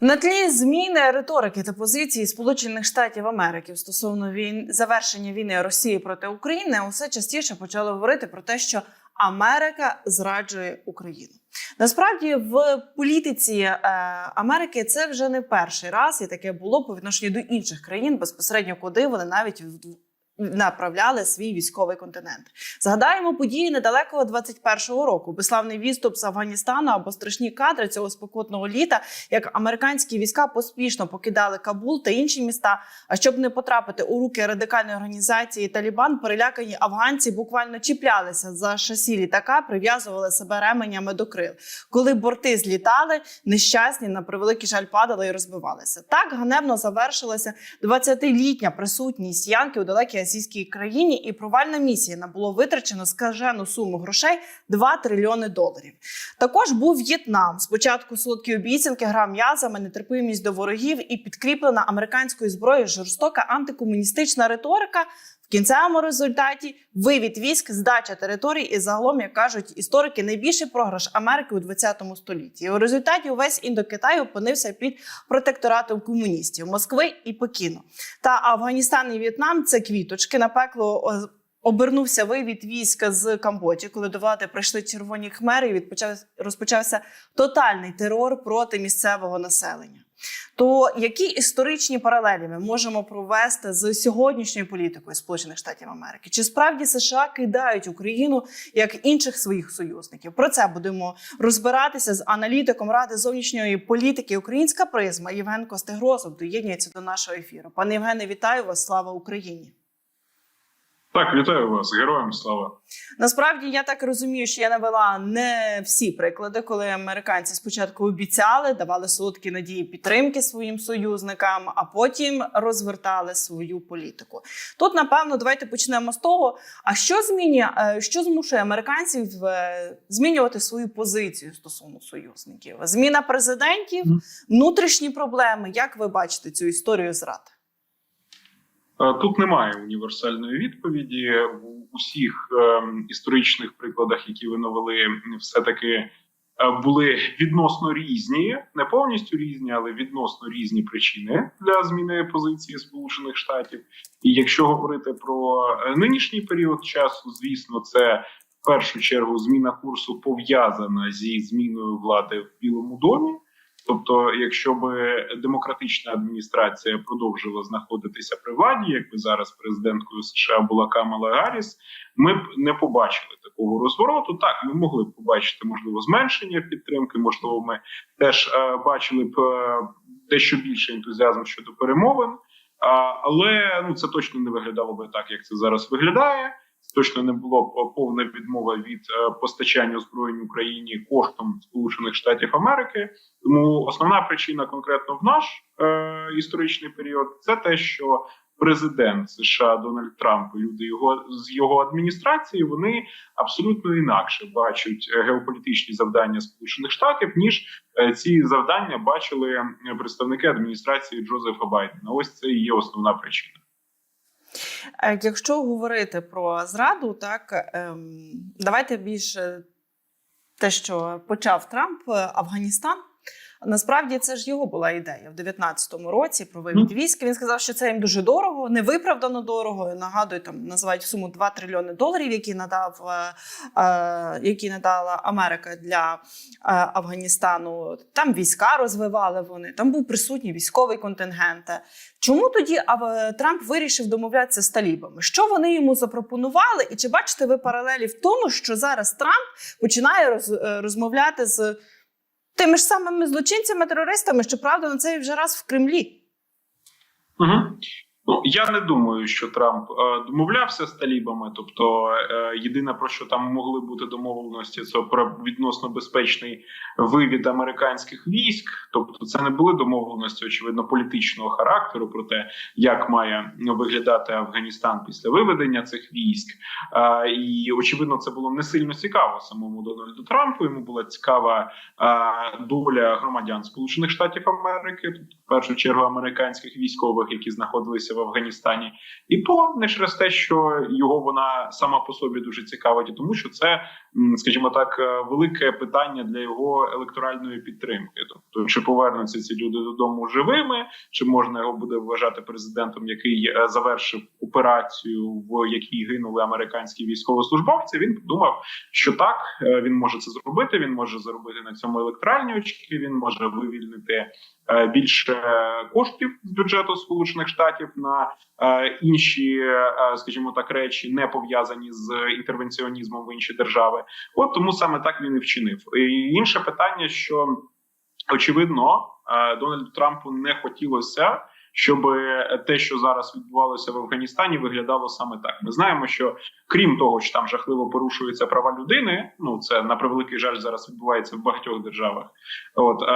На тлі зміни риторики та позиції Сполучених Штатів Америки стосовно війн завершення війни Росії проти України, усе частіше почали говорити про те, що Америка зраджує Україну. Насправді, в політиці е, Америки це вже не перший раз, і таке було по відношенню до інших країн, безпосередньо куди вони навіть направляли свій військовий континент. Згадаємо події недалекого 21-го року. Безславний відступ з Афганістану або страшні кадри цього спекотного літа, як американські війська поспішно покидали Кабул та інші міста. А щоб не потрапити у руки радикальної організації Талібан, перелякані афганці буквально чіплялися за шасі літака, прив'язували себе ременями до крил. Коли борти злітали, нещасні на превеликий жаль падали і розбивалися. Так ганебно завершилася 20-літня присутність Янки у далекій азійській країні, і провальна місія набуло витрачено скажену суму грошей 2 трильйони доларів. Також був В'єтнам. Спочатку солодкі обіцянки, гра м'язами, нетерпимість до ворогів і підкріплена американською зброєю жорстока антикомуністична риторика. Кінцевому результаті вивід військ, здача територій і загалом, як кажуть історики, найбільший програш Америки у 20 столітті. У результаті увесь індокитай опинився під протекторатом комуністів Москви і Пекіну. Та Афганістан і В'єтнам це квіточки на пекло. Обернувся вивід війська з Камбоджі, коли до влади прийшли червоні хмери, і відпочав розпочався тотальний терор проти місцевого населення. То які історичні паралелі ми можемо провести з сьогоднішньою політикою Сполучених Штатів Америки? Чи справді США кидають Україну як інших своїх союзників? Про це будемо розбиратися з аналітиком ради зовнішньої політики Українська призма Євген Костегрозов доєднується до нашого ефіру. Пане Євгене, вітаю вас! Слава Україні! Так, вітаю вас, героям слава. Насправді я так розумію, що я навела не всі приклади, коли американці спочатку обіцяли, давали солодкі надії підтримки своїм союзникам, а потім розвертали свою політику. Тут, напевно, давайте почнемо з того. А що змінює, е, що змушує американців е, змінювати свою позицію стосовно союзників? Зміна президентів, внутрішні проблеми. Як ви бачите цю історію зрад? Е, Тут немає універсальної відповіді. В усіх ем, історичних прикладах, які ви навели, все таки були відносно різні, не повністю різні, але відносно різні причини для зміни позиції Сполучених Штатів. І якщо говорити про е, нинішній період часу, звісно, це в першу чергу зміна курсу пов'язана зі зміною влади в Білому домі. Тобто, якщо би демократична адміністрація продовжила знаходитися при владі, якби зараз президенткою США була Камала Гарріс, ми б не побачили такого розвороту. Так, ми могли б побачити можливо зменшення підтримки. Можливо, ми теж е, бачили б е, дещо більше ентузіазму щодо перемовин. А, але ну це точно не виглядало би так, як це зараз виглядає. Точно не було б повна відмова від е, постачання озброєнь Україні коштом Сполучених Штатів Америки. Тому основна причина конкретно в наш е, історичний період це те, що президент США Дональд Трамп і люди його з його адміністрації вони абсолютно інакше бачать е, геополітичні завдання Сполучених Штатів ніж е, ці завдання бачили е, представники адміністрації Джозефа Байдена. Ось це і є основна причина. Е, Якщо говорити про зраду, так ем, давайте більше те, що почав Трамп, е, Афганістан. Насправді це ж його була ідея в 19-му році про вивід військ. Він сказав, що це їм дуже дорого, невиправдано дорого. Нагадую, там називають суму 2 трильйони доларів, які надав е, е, які надала Америка для е, Афганістану. Там війська розвивали вони, там був присутній військовий контингент. Чому тоді Трамп вирішив домовлятися з талібами? Що вони йому запропонували? І чи бачите ви паралелі в тому, що зараз Трамп починає розмовляти з тими ж самими злочинцями, терористами, щоправда, на цей вже раз в Кремлі? Угу. Ну я не думаю, що Трамп е, домовлявся з талібами. Тобто, е, єдине про що там могли бути домовленості, це про відносно безпечний вивід американських військ. Тобто, це не були домовленості, очевидно, політичного характеру про те, як має виглядати Афганістан після виведення цих військ. Е, і очевидно, це було не сильно цікаво самому Дональду Трампу. Йому була цікава доля громадян Сполучених Штатів Америки, тобто в першу чергу американських військових, які знаходилися в Афганістані, і по не через те, що його вона сама по собі дуже цікавить, тому що це, скажімо так, е, велике питання для його електоральної підтримки. Тобто, чи повернуться ці люди додому живими, чи можна його буде вважати президентом, який е, завершив операцію, в якій гинули американські військовослужбовці. Він подумав, що так е, він може це зробити. Він може заробити на цьому електоральні очки. Він може вивільнити більше коштів з бюджету Сполучених Штатів на е, інші, е, скажімо так, речі, не пов'язані з інтервенціонізмом в інші держави. От тому саме так він і вчинив. І інше питання, що очевидно, е, Дональду Трампу не хотілося. Щоб те, що зараз відбувалося в Афганістані, виглядало саме так. Ми знаємо, що крім того, що там жахливо порушуються права людини. Ну це на превеликий жаль зараз відбувається в багатьох державах. От е,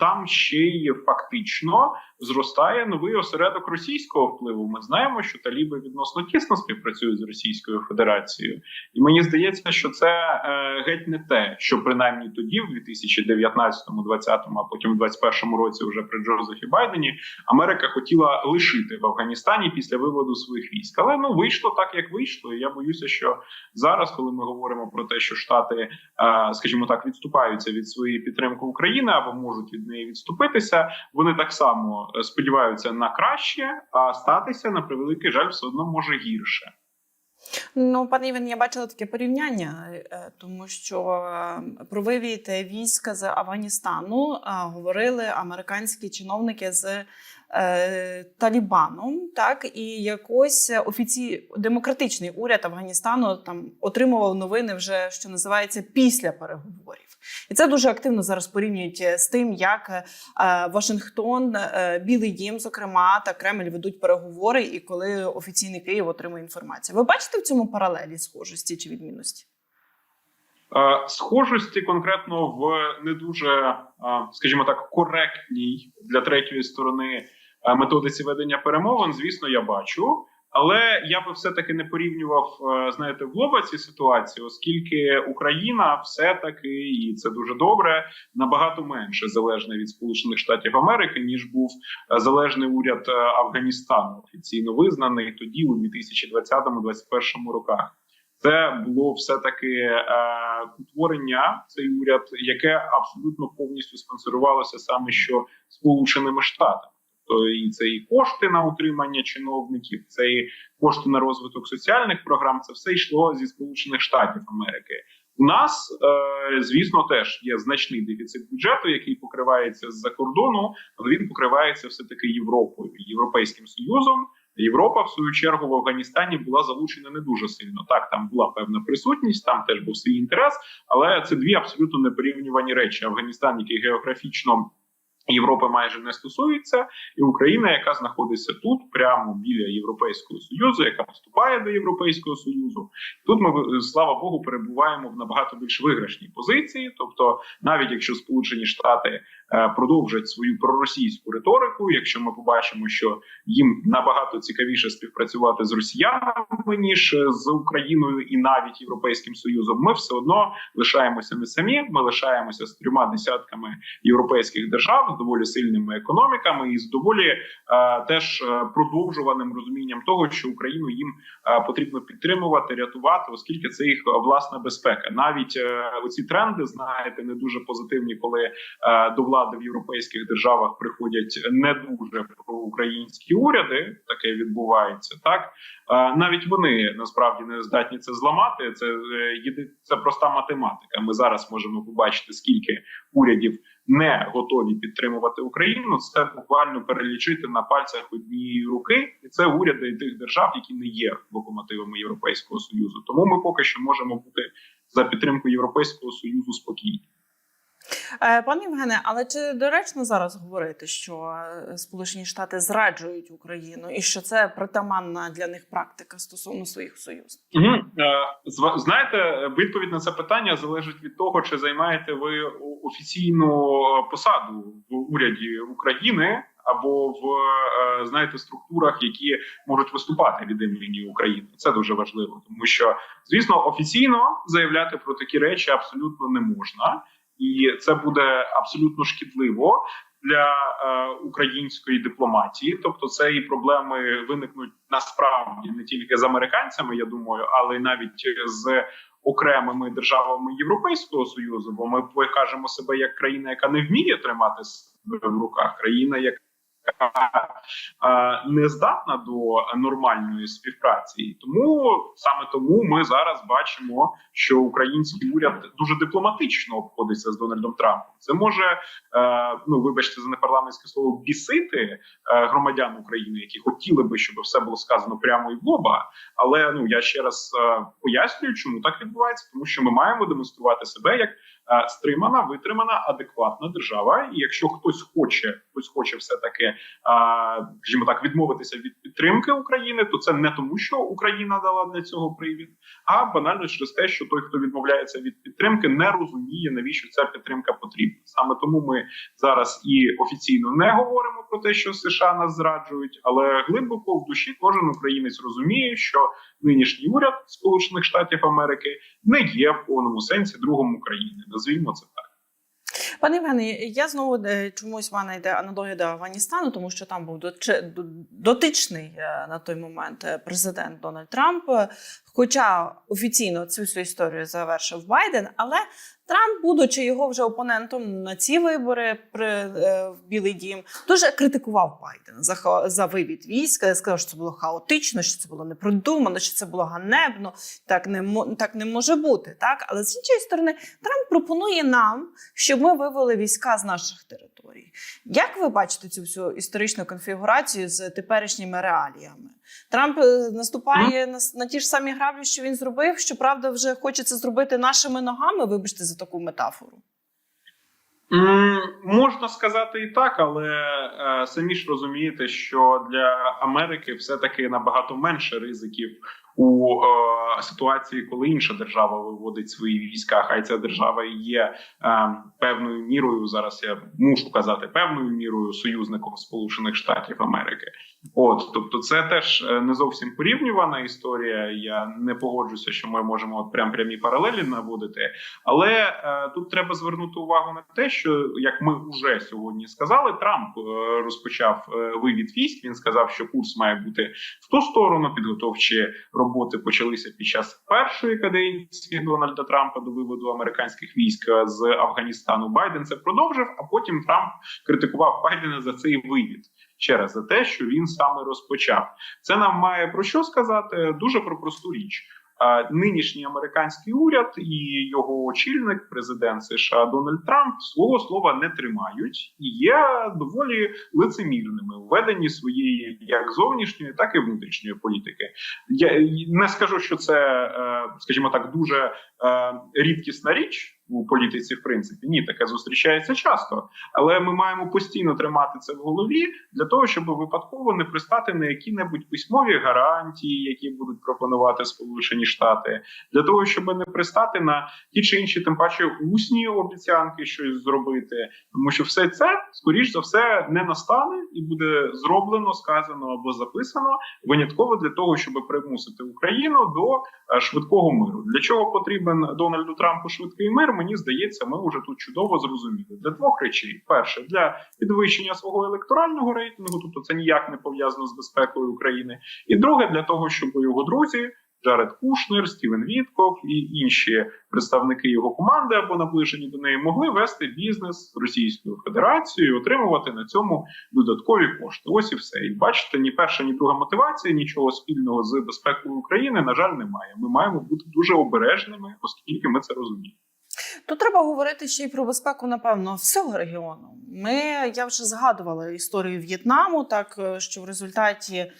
там ще й фактично зростає новий осередок російського впливу. Ми знаємо, що таліби відносно тісно співпрацюють з Російською Федерацією, і мені здається, що це е, геть не те, що принаймні тоді, в 2019, 2020, а потім в 2021 році, вже при Джозефі Байдені, Америка хотіла лишити в Афганістані після виводу своїх військ. Але ну вийшло так, як вийшло. І я боюся, що зараз, коли ми говоримо про те, що Штати, е, скажімо так, відступаються від своєї підтримки України або можуть від неї відступитися, вони так само е, сподіваються на краще, а статися на превеликий жаль все одно може гірше. Ну, пане Іван, я бачила таке порівняння, е, тому що е, про вивід війська з Афганістану е, говорили американські чиновники з е, Талібаном, так і якось офіці... демократичний уряд Афганістану там отримував новини вже що називається після переговорів. І це дуже активно зараз порівнюють з тим, як е, Вашингтон, е, Білий Дім, зокрема, та Кремль ведуть переговори, і коли офіційний Київ отримує інформацію. Ви бачите в цьому паралелі схожості чи відмінності? Е, Схожості конкретно в не дуже, е, скажімо так, коректній для третьої сторони е, методиці ведення перемовин, звісно, я бачу. Але я би все таки не порівнював, е, знаєте, в лоба ці ситуації, оскільки Україна все таки, і це дуже добре, набагато менше залежна від Сполучених Штатів Америки, ніж був е, залежний уряд е, Афганістану, офіційно визнаний тоді у 2020-2021 роках. Це було все таки е, утворення цей уряд, яке абсолютно повністю спонсорувалося саме що Сполученими Штатами. Тобто і це і кошти на утримання чиновників, це і кошти на розвиток соціальних програм. Це все йшло зі Сполучених Штатів Америки. У нас, е, звісно, теж є значний дефіцит бюджету, який покривається з-за кордону, але він покривається все таки Європою, Європейським Союзом. Європа, в свою чергу, в Афганістані була залучена не дуже сильно. Так, там була певна присутність, там теж був свій інтерес, але це дві абсолютно непорівнювані речі. Афганістан, який географічно Європи майже не стосується, і Україна, яка знаходиться тут, прямо біля Європейського союзу, яка вступає до Європейського союзу. Тут ми слава Богу перебуваємо в набагато більш виграшній позиції. Тобто, навіть якщо Сполучені Штати е, продовжать свою проросійську риторику, якщо ми побачимо, що їм набагато цікавіше співпрацювати з росіянами ніж з Україною і навіть європейським союзом, ми все одно лишаємося не самі. Ми лишаємося з трьома десятками європейських держав з доволі сильними економіками і з доволі е, теж е, продовжуваним розумінням того, що Україну їм е, потрібно підтримувати, рятувати, оскільки це їх е, власна безпека. Навіть е, оці тренди знаєте не дуже позитивні, коли е, до влади в європейських державах приходять не дуже проукраїнські уряди. Таке відбувається так. Е, навіть вони насправді не здатні це зламати. Це е, єди, це проста математика. Ми зараз можемо побачити, скільки урядів не готові підтримувати Україну. Це буквально перелічити на пальцях однієї руки, і це уряди тих держав, які не є локомотивами Європейського союзу. Тому ми поки що можемо бути за підтримку Європейського союзу спокійні. Е, Пане Євгене, але чи доречно зараз говорити, що е, Сполучені Штати зраджують Україну і що це притаманна для них практика стосовно своїх союзників? Угу. Знаєте, відповідь на це питання залежить від того, чи займаєте ви офіційну посаду в уряді України або в знаєте структурах, які можуть виступати від імені України. Це дуже важливо, тому що звісно офіційно заявляти про такі речі абсолютно не можна. І це буде абсолютно шкідливо для е, української дипломатії. Тобто, це і проблеми виникнуть насправді не тільки з американцями, я думаю, але й навіть з окремими державами Європейського союзу. Бо ми покажемо себе як країна, яка не вміє тримати себе в руках, країна, яка не здатна до нормальної співпраці, І тому саме тому ми зараз бачимо, що український уряд дуже дипломатично обходиться з Дональдом Трампом. Це може е, ну вибачте за непарламентське слово бісити е, громадян України, які хотіли би, щоб все було сказано прямо і в лоба. Але ну я ще раз е, пояснюю, чому так відбувається, тому що ми маємо демонструвати себе як е, стримана, витримана, адекватна держава. І якщо хтось хоче, хтось хоче все таки, скажімо так, відмовитися від підтримки України, то це не тому, що Україна дала для цього привід, а банально через те, що той, хто відмовляється від підтримки, не розуміє навіщо ця підтримка потрібна. Саме тому ми зараз і офіційно не говоримо про те, що США нас зраджують, але глибоко в душі кожен українець розуміє, що нинішній уряд Сполучених Штатів Америки не є в повному сенсі другом України. Назвімо це так. Пане Євгене, я знову е, чомусь в мене йде аналогія до Афганістану, тому що там був дотичний е, на той момент е, президент Дональд Трамп. Хоча офіційно цю всю історію завершив Байден, але Трамп, будучи його вже опонентом на ці вибори при е, в Білий Дім, дуже критикував Байдена за за вивід війська. Сказав, що це було хаотично, що це було непродумано, що це було ганебно. Так не так не може бути. Так, але з іншої сторони, Трамп пропонує нам, щоб ми вивели війська з наших територій. Як ви бачите цю всю історичну конфігурацію з теперішніми реаліями? Трамп е, наступає на, на ті ж самі граблі, що він зробив. Щоправда, вже хоче це зробити нашими ногами. Вибачте за таку метафору. Можна сказати і так, але е, самі ж розумієте, що для Америки все таки набагато менше ризиків у е, ситуації, коли інша держава виводить свої війська. Хай ця держава є е, певною мірою. Зараз я мушу казати певною мірою союзником Сполучених Штатів Америки. От тобто, це теж е, не зовсім порівнювана історія. Я не погоджуся, що ми можемо от прям прямі паралелі наводити. Але е, тут треба звернути увагу на те, що як ми вже сьогодні сказали, Трамп е, розпочав е, вивід військ. Він сказав, що курс має бути в ту сторону. Підготовчі роботи почалися під час першої каденції Дональда Трампа до виводу американських військ е, з Афганістану. Байден це продовжив. А потім Трамп критикував Байдена за цей вивід. Ще раз за те, що він саме розпочав. Це нам має про що сказати? Дуже про просту річ. Нинішній американський уряд і його очільник, президент США Дональд Трамп, свого слова не тримають і є доволі лицемірними у веденні своєї як зовнішньої, так і внутрішньої політики. Я не скажу, що це, е, скажімо так, дуже е, рідкісна річ у політиці, в принципі. Ні, таке зустрічається часто. Але ми маємо постійно тримати це в голові для того, щоб випадково не пристати на які-небудь письмові гарантії, які будуть пропонувати Сполучені Штати, для того, щоб не пристати на ті чи інші, тим паче усні обіцянки щось зробити, тому що все це скоріш за все не настане і буде зроблено, сказано або записано винятково для того, щоб примусити Україну до е, швидкого миру. Для чого потрібен Дональду Трампу швидкий мир? Мені здається, ми вже тут чудово зрозуміли для двох речей: перше для підвищення свого електорального рейтингу, тобто це ніяк не пов'язано з безпекою України, і друге для того, щоб його друзі. Джаред Кушнер, Стівен Вітков і інші представники його команди або наближені до неї могли вести бізнес з Російською Федерацією, і отримувати на цьому додаткові кошти. Ось і все. І бачите, ні перша, ні друга мотивація, нічого спільного з безпекою України, на жаль, немає. Ми маємо бути дуже обережними, оскільки ми це розуміємо. Тут треба говорити ще й про безпеку, напевно, всього регіону. Ми я вже згадувала історію В'єтнаму, так е, що в результаті е,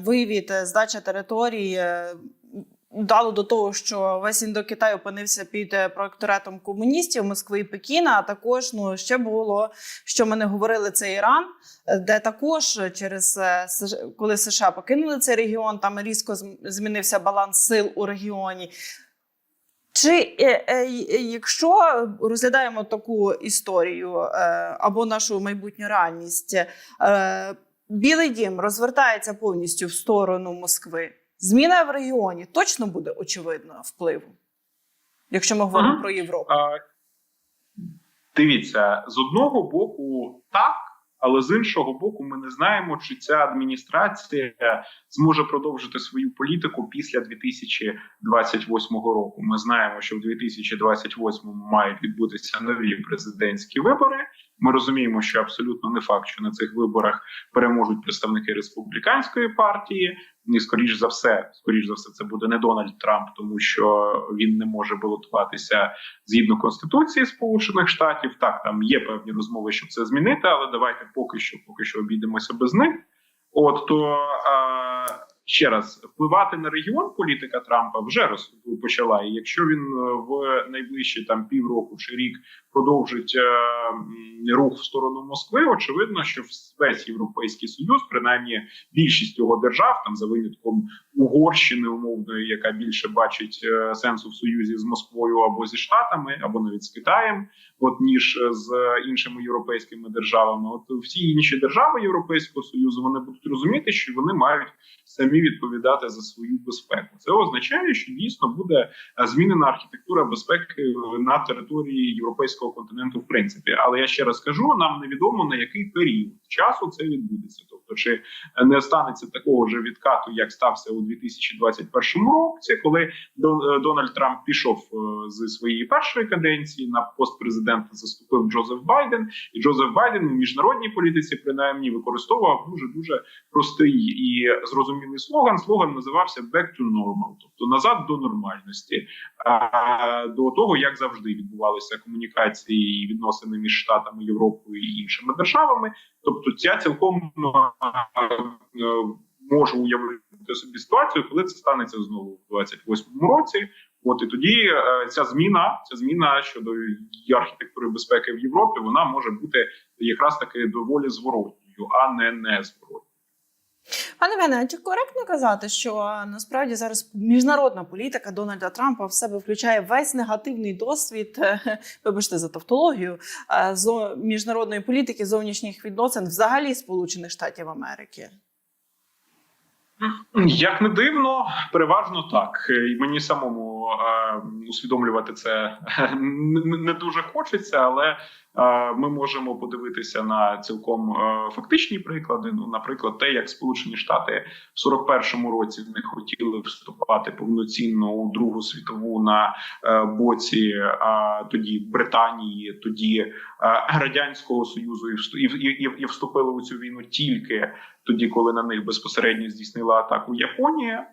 вивід, е, здача території е, дало до того, що весь індокитай опинився під проекторатом комуністів Москви і Пекіна. А також ну ще було, що ми не говорили, це Іран, де також через коли США покинули цей регіон, там різко змінився баланс сил у регіоні. Чи е, е, якщо розглядаємо таку історію е, або нашу майбутню реальність, е, Білий дім розвертається повністю в сторону Москви, зміна в регіоні точно буде очевидно впливу, якщо ми говоримо Мгм. про Європу. А, Дивіться, з одного боку, так, але з іншого боку, ми не знаємо, чи ця адміністрація зможе продовжити свою політику після 2028 року. Ми знаємо, що в 2028 мають відбутися нові президентські вибори. Ми розуміємо, що абсолютно не факт, що на цих виборах переможуть представники республіканської партії. І скоріш за все, скоріш за все, це буде не Дональд Трамп, тому що він не може балотуватися згідно конституції Сполучених Штатів. Так, там є певні розмови, щоб це змінити, але давайте поки що, поки що обійдемося без них. От то а, ще раз впливати на регіон політика Трампа вже почала. І якщо він е, в найближчі там півроку чи рік продовжить е, рух в сторону Москви, очевидно, що весь європейський союз, принаймні більшість його держав, там за винятком Угорщини умовної, яка більше бачить е, сенсу в союзі з Москвою або зі Штатами, або навіть з Китаєм, от ніж з іншими європейськими державами. От всі інші держави Європейського союзу вони будуть розуміти, що вони мають самі відповідати за свою безпеку. Це означає, що дійсно буде е, змінена архітектура безпеки на території європейського континенту, в принципі. Але я ще раз кажу: нам невідомо на який період часу це відбудеться. Тобто, чи не станеться такого ж відкату, як стався у 2021 році, коли Дон- е, Дональд Трамп пішов е, з своєї першої каденції на пост президента заступив Джозеф Байден, і Джозеф Байден в міжнародній політиці принаймні використовував дуже дуже простий і зрозумілий слоган. Слоган називався «Back to normal», тобто назад до нормальності, до того, як завжди відбувалися комунікації і відносини між штатами Європою і іншими державами. Тобто, ця цілком можу уявити собі ситуацію, коли це станеться знову в 28-му році. От і тоді е, ця зміна, ця зміна щодо архітектури безпеки в Європі, вона може бути якраз таки доволі зворотньою, а не незворотньою. Пане Вене, чи коректно казати, що насправді зараз міжнародна політика Дональда Трампа в себе включає весь негативний досвід, е, вибачте за тавтологію, е, зо міжнародної політики зовнішніх відносин взагалі Сполучених Штатів Америки? Як не дивно, переважно так. І мені самому е, усвідомлювати це не, дуже хочеться, але ми можемо подивитися на цілком е, фактичні приклади. Ну, наприклад, те, як Сполучені Штати в 41-му році не хотіли вступати повноцінно у Другу світову на е, боці тоді Британії, тоді е, радянського союзу, і і, і, вступили у цю війну тільки тоді, коли на них безпосередньо здійснила атаку Японія.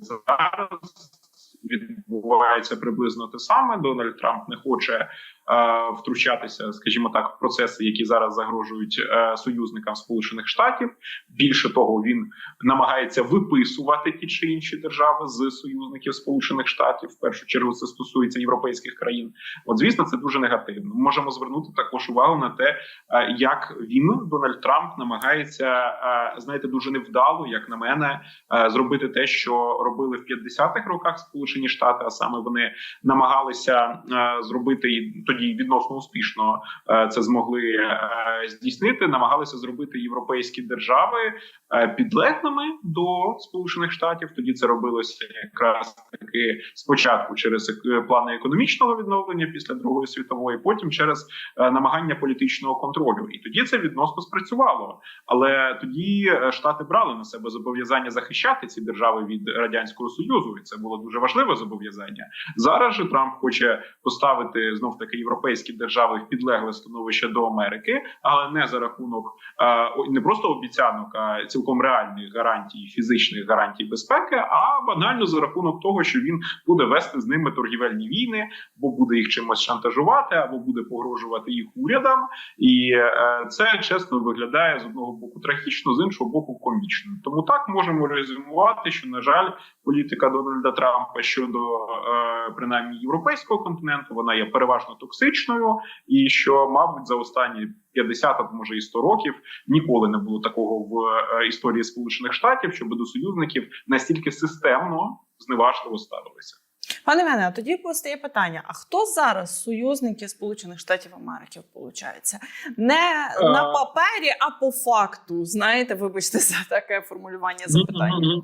Зараз відбувається приблизно те саме. Дональд Трамп не хоче втручатися, скажімо так, в процеси, які зараз загрожують е, союзникам Сполучених Штатів. Більше того, він намагається виписувати ті чи інші держави з союзників Сполучених Штатів. В першу чергу це стосується європейських країн. От звісно, це дуже негативно. Можемо звернути також увагу на те, е, як він Дональд Трамп намагається е, знаєте, дуже невдало, як на мене, е, зробити те, що робили в 50-х роках Сполучені Штати, а саме вони намагалися е, зробити і тоді відносно успішно е, це змогли е, здійснити. Намагалися зробити європейські держави е, підлеглими до Сполучених Штатів. Тоді це робилося якраз таки спочатку через плани економічного відновлення після Другої світової, потім через намагання політичного контролю. І тоді це відносно спрацювало. Але тоді штати брали на себе зобов'язання захищати ці держави від радянського союзу, і це було дуже важливе зобов'язання. Зараз же Трамп хоче поставити знов таки європейські держави в підлегле становище до Америки, але не за рахунок е, не просто обіцянок, а цілком реальних гарантій, фізичних гарантій безпеки, а банально за рахунок того, що він буде вести з ними торгівельні війни, бо буде їх чимось шантажувати, або буде погрожувати їх урядам. І е, це чесно виглядає з одного боку трагічно, з іншого боку, комічно. Тому так можемо резюмувати, що на жаль, політика Дональда Трампа щодо е, принаймні європейського континенту вона є переважно токсичною, і що, мабуть, за останні 50, а може і 100 років ніколи не було такого в е, історії Сполучених Штатів, щоб до союзників настільки системно зневажливо ставилися. Пане Вене, а тоді постає питання: а хто зараз союзники Сполучених Штатів Америки виходить? Не Е. на папері, а по факту. Знаєте, вибачте за таке формулювання запитання.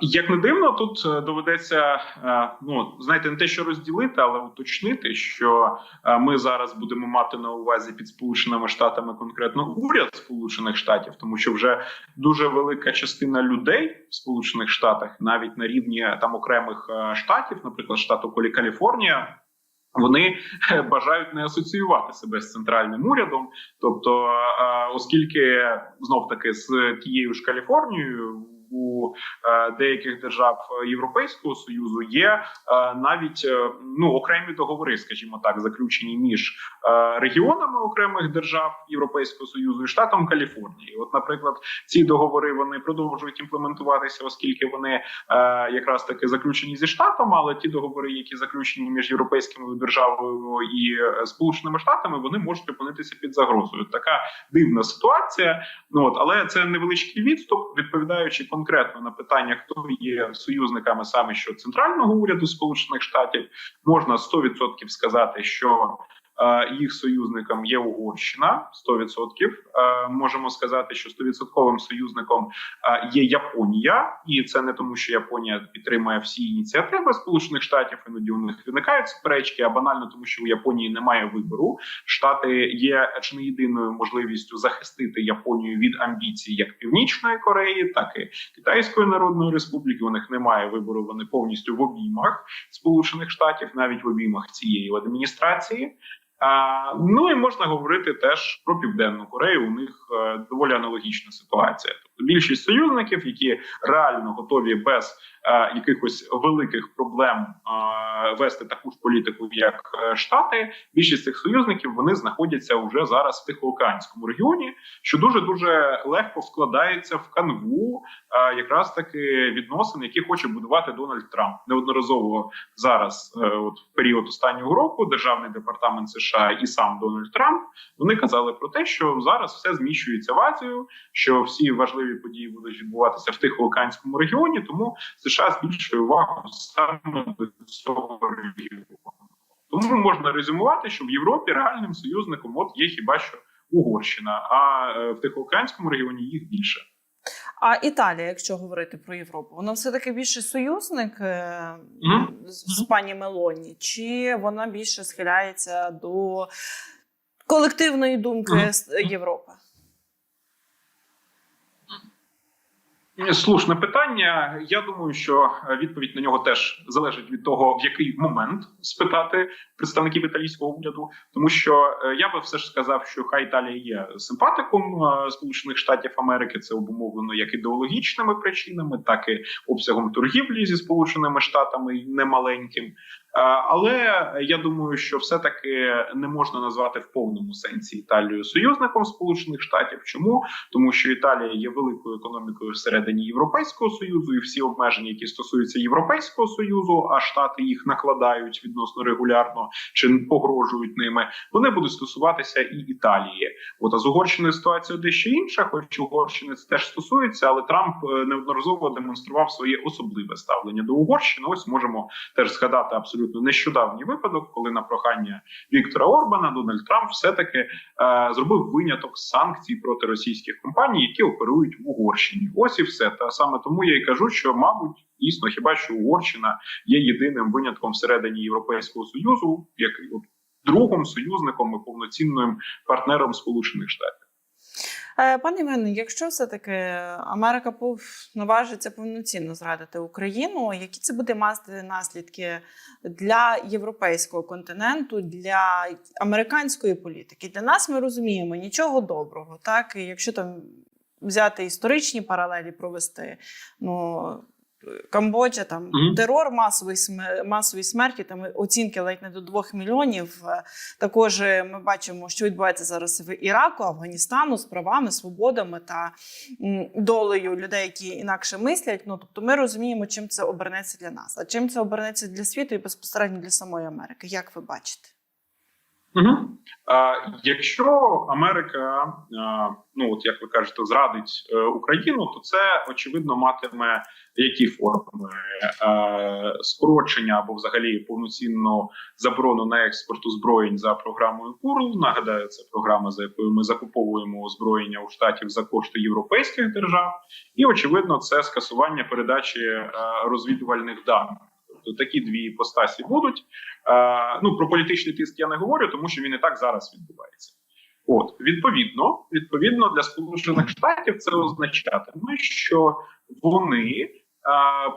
Як не дивно, тут е, доведеться е, ну знаєте, не те, що розділити, але уточнити, що е, ми зараз будемо мати на увазі під сполученими штатами конкретно уряд Сполучених Штатів, тому що вже дуже велика частина людей в Сполучених Штатах, навіть на рівні там окремих штатів, наприклад, штату Каліфорнія. Вони бажають не асоціювати себе з центральним урядом, тобто, оскільки знов таки з тією ж Каліфорнією у е, деяких держав Європейського союзу є е, навіть е, ну окремі договори, скажімо так, заключені між е, регіонами окремих держав Європейського союзу і штатом Каліфорнії. От, наприклад, ці договори вони продовжують імплементуватися, оскільки вони е, якраз таки заключені зі штатом, але ті договори, які заключені між європейськими державою і е, сполученими штатами, вони можуть опинитися під загрозою. Така дивна ситуація. Ну от але це невеличкий відступ, відповідаючи конкретно на питання, хто є союзниками саме що центрального уряду Сполучених Штатів, можна 100% сказати, що їх союзником є Угорщина 100%. Е, можемо сказати, що 100% союзником е, є Японія, і це не тому, що Японія підтримує всі ініціативи Сполучених Штатів. Іноді у них виникають суперечки, а банально тому, що у Японії немає вибору. Штати є чи не єдиною можливістю захистити Японію від амбіцій як Північної Кореї, так і Китайської Народної Республіки. У них немає вибору. Вони повністю в обіймах Сполучених Штатів, навіть в обіймах цієї адміністрації. Ну і можна говорити теж про південну Корею. У них е, доволі аналогічна ситуація. Тобто більшість союзників, які реально готові без якихось великих проблем е, вести таку ж політику, як е, Штати. Більшість цих союзників вони знаходяться вже зараз в Тихоокеанському регіоні, що дуже дуже легко вкладається в канву, е, якраз таки відносин, які хоче будувати Дональд Трамп. Неодноразово зараз, е, от в період останнього року, державний департамент США і сам Дональд Трамп вони казали про те, що зараз все зміщується в Азію, що всі важливі події будуть відбуватися в Тихоокеанському регіоні, тому США збільшує увагу саме до цього регіону. Тому можна резюмувати, що в Європі реальним союзником от є хіба що Угорщина, а е, в Тихоокеанському регіоні їх більше. А Італія, якщо говорити про Європу, вона все таки більше союзник Мгм. з пані Мелоні, чи вона більше схиляється до колективної думки с- Європи? Слушне питання. Я думаю, що е, відповідь на нього теж залежить від того, в який момент спитати представників італійського уряду, тому що е, я би все ж сказав, що хай Італія є симпатиком е, Сполучених Штатів Америки. Це обумовлено як ідеологічними причинами, так і обсягом торгівлі зі сполученими штатами немаленьким. Е, Але я думаю, що все таки не можна назвати в повному сенсі Італію союзником Сполучених Штатів. Чому тому, що Італія є великою економікою всередині Європейського союзу, і всі обмеження, які стосуються Європейського союзу, а штати їх накладають відносно регулярно чи погрожують ними, вони будуть стосуватися і Італії. От а з Угорщиною ситуація дещо інша, хоч Угорщини це теж стосується, але Трамп е, неодноразово демонстрував своє особливе ставлення до Угорщини. Ось можемо теж згадати абсолютно нещодавній випадок, коли на прохання Віктора Орбана Дональд Трамп все таки е, зробив виняток санкцій проти російських компаній, які оперують в Угорщині. Ось і все. Та саме тому я й кажу, що мабуть дійсно хіба що Угорщина є єдиним винятком всередині Європейського союзу, як от другим союзником і повноцінним партнером Сполучених Штатів. Е, Пане Євгене, якщо все-таки Америка наважиться повноцінно зрадити Україну, які це буде мати наслідки для європейського континенту, для американської політики? Для нас ми розуміємо нічого доброго, так якщо там взяти історичні паралелі, провести ну. Камбоджа, там Мгм. терор, масовий масові смерті, там оцінки ледь не до 2 мільйонів. Е, Також е, ми бачимо, що відбувається зараз в Іраку, Афганістану з правами, свободами та долею людей, які інакше мислять. Ну тобто, ми розуміємо, чим це обернеться для нас, а чим це обернеться для світу і безпосередньо для самої Америки. Як ви бачите? Угу. А, якщо Америка, а, ну от як ви кажете, зрадить е, Україну, то це очевидно матиме які форми е, скорочення або взагалі повноцінну заборону на експорт озброєнь за програмою КУРЛ. Нагадаю, це програма, за якою ми закуповуємо озброєння у штатів за кошти європейських держав, і очевидно, це скасування передачі е, розвідувальних даних. Тобто такі дві постасі будуть. Е, ну про політичний тиск я не говорю, тому що він і так зараз відбувається. От відповідно, відповідно для сполучених штатів це означатиме, що вони е,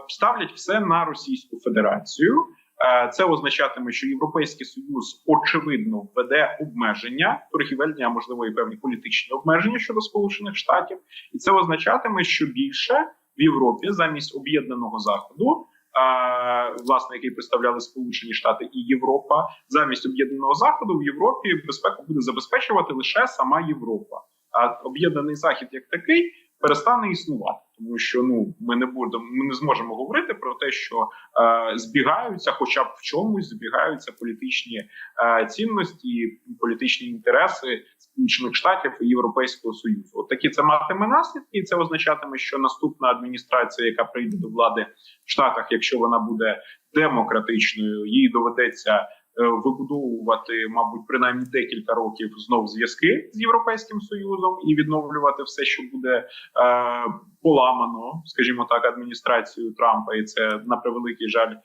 ставлять все на Російську Федерацію. Е, Це означатиме, що Європейський Союз очевидно введе обмеження, торгівельні, а можливо і певні політичні обмеження щодо Сполучених Штатів, і це означатиме, що більше в Європі замість об'єднаного заходу власне, який представляли Сполучені Штати і Європа, замість об'єднаного заходу в Європі безпеку буде забезпечувати лише сама Європа. А об'єднаний захід як такий перестане існувати, тому що ну ми не будемо, ми не зможемо говорити про те, що е, збігаються, хоча б в чомусь збігаються політичні е, цінності, політичні інтереси Сполучених Штатів і Європейського Союзу. От такі це матиме наслідки, і це означатиме, що наступна адміністрація, яка прийде до влади в Штатах, якщо вона буде демократичною, їй доведеться е, вибудовувати, мабуть, принаймні декілька років знов зв'язки з європейським союзом і відновлювати все, що буде е, поламано, скажімо так, адміністрацією Трампа, і це на превеликий жаль е,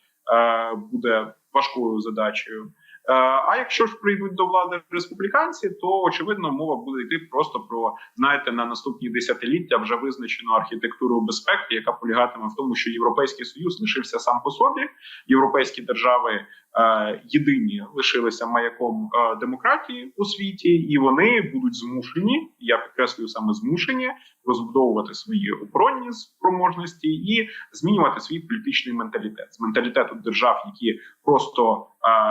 буде важкою задачею. Е, А якщо ж прийдуть до влади республіканці, то очевидно мова буде йти просто про знаєте на наступні десятиліття вже визначену архітектуру безпеки, яка полягатиме в тому, що європейський союз лишився сам по собі. Європейські держави е, єдині лишилися маяком е, демократії у світі, і вони будуть змушені. Я підкреслюю саме змушені розбудовувати свої оборонні спроможності і змінювати свій політичний менталітет з менталітету держав, які просто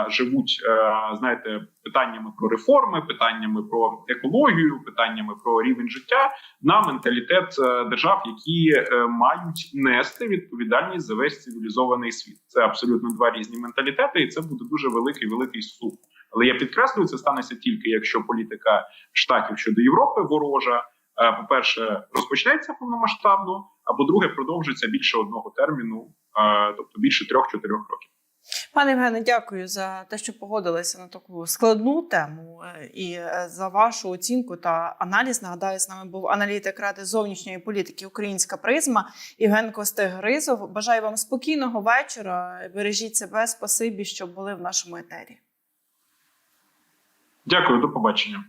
е, живуть, е, знаєте, питаннями про реформи, питаннями про екологію, питаннями про рівень життя на менталітет е, держав, які е, мають нести відповідальність за весь цивілізований світ. Це абсолютно два різні менталітети, і це буде дуже великий великий суд. Але я підкреслюю, це станеться тільки якщо політика штатів щодо Європи ворожа. Е, По-перше, розпочнеться повномасштабно, а по-друге, продовжиться більше одного терміну, е, тобто більше трьох-чотирьох років. Пане Євгене, дякую за те, що погодилися на таку складну тему і е, за вашу оцінку та аналіз. Нагадаю, з нами був аналітик ради зовнішньої політики Українська призма Євген Костик-Гризов. Бажаю вам спокійного вечора. Бережіть себе, спасибі, що були в нашому етері. Дякую, до побачення.